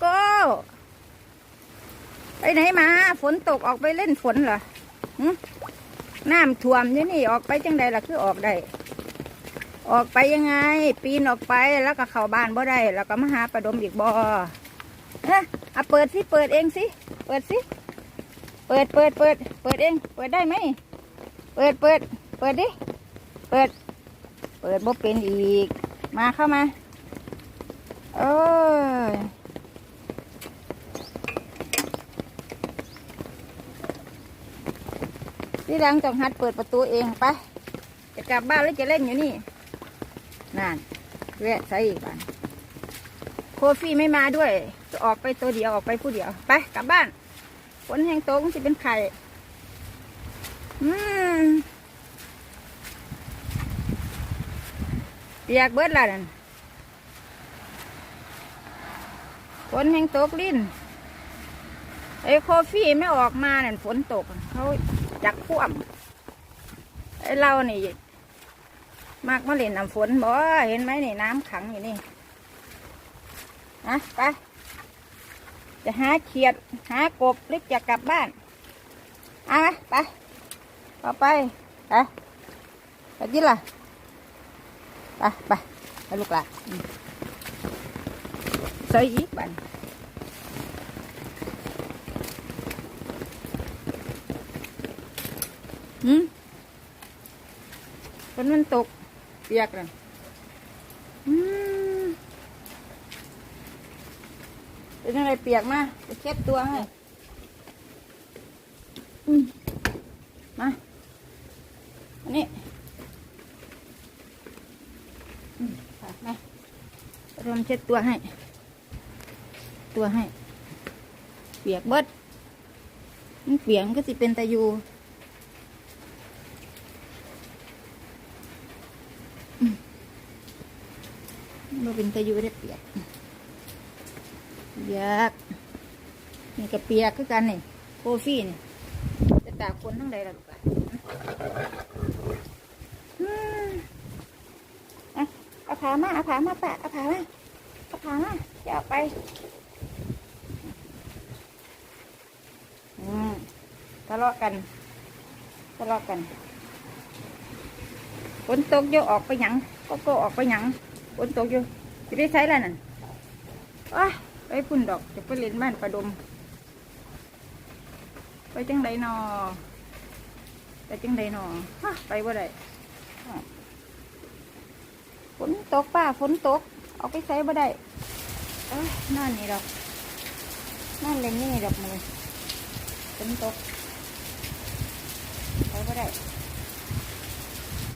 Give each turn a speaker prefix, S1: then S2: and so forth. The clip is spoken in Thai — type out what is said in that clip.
S1: โก้ ไปไหนมา ฝนตกออกไปเล่นฝนเหรอหึน้ำท่วมยู่นี่ออกไปจังใดล่ะคือออกได้ออกไปยังไง ปีนออกไปแล้วก็เข้าบ้านบ่ได้แล้วก็มาหาประดมอีกบ่เอ๊ะเอาเปิดสิเปิดเองสิเปิดสิเปิดเปิดเปิดเปิดเอง เปิดได้ไหมเปิดเปิดเปิดดิเปิด เปิดบ่เป็นอีก มาเข้ามา เออ ที่หลังต้องหัดเปิดประตูเองไป จะกลับบ้านแล้วจะเล่นอยู่นี่นั่นแวะใส่อีกบ้านโคฟี่ไม่มาด้วยจะออกไปตัวเดียวออกไปผู้เดียว ไปกลับบ้านฝนแห้งโตมันจะเป็นไข่อืมเปียกเบิดและนั่นฝนแห้งตกลิ้นไอ้โคฟี่ไม่ออกมานั่นฝนตกเขา จักคว่ำไอ้เรานี่มากมาเล่นน้ำฝนบ่เห็นไหมนี่น้ำขังอยู่นี่นะไปจะหาเขียดหากบหรือจะกลับบ้านอาไหมไปต่อไปไปไปยินล่ะไปไปไปลูกละใส่อีกบัน หืมฝนมันตก เปียกเลยอืมเป็นอะไรเปียกมาจะเช็ดตัวให้อืมมา อันนี้อืมฝากมาเริ่มเช็ดตัวให้ ตัวให้ เปียกเบิดมันเปียกมันก็สิเป็นตะยู เป็นตะยูได้เปียกเปียกนี่ก็เปียกคือกันนี่โคฟี่นี่จะตากคนทั้งใดล่ะลูกอะอะเอาผามาเอาผามาปะเอาผามาเอาผามาจะเอาไปอืมทะเลาะกันทะเลาะกันฝนตกโยออกไปหยังก็ก็ออกไปหยังฝนตกอยู่ จะได้ใช้แล้วนั่นว้าไปพุ่นดอกจะไปเล่นบ้านประดม ไปจังไดนอไปจังไดนอฮะไปบ่ได้ฝนตกป้าฝนตก เอาไปใช้บ่ได้เอ้ยนั่นนี่ดอกนั่นเล่นนี่ดอกมือฝนตกไปบ่ได้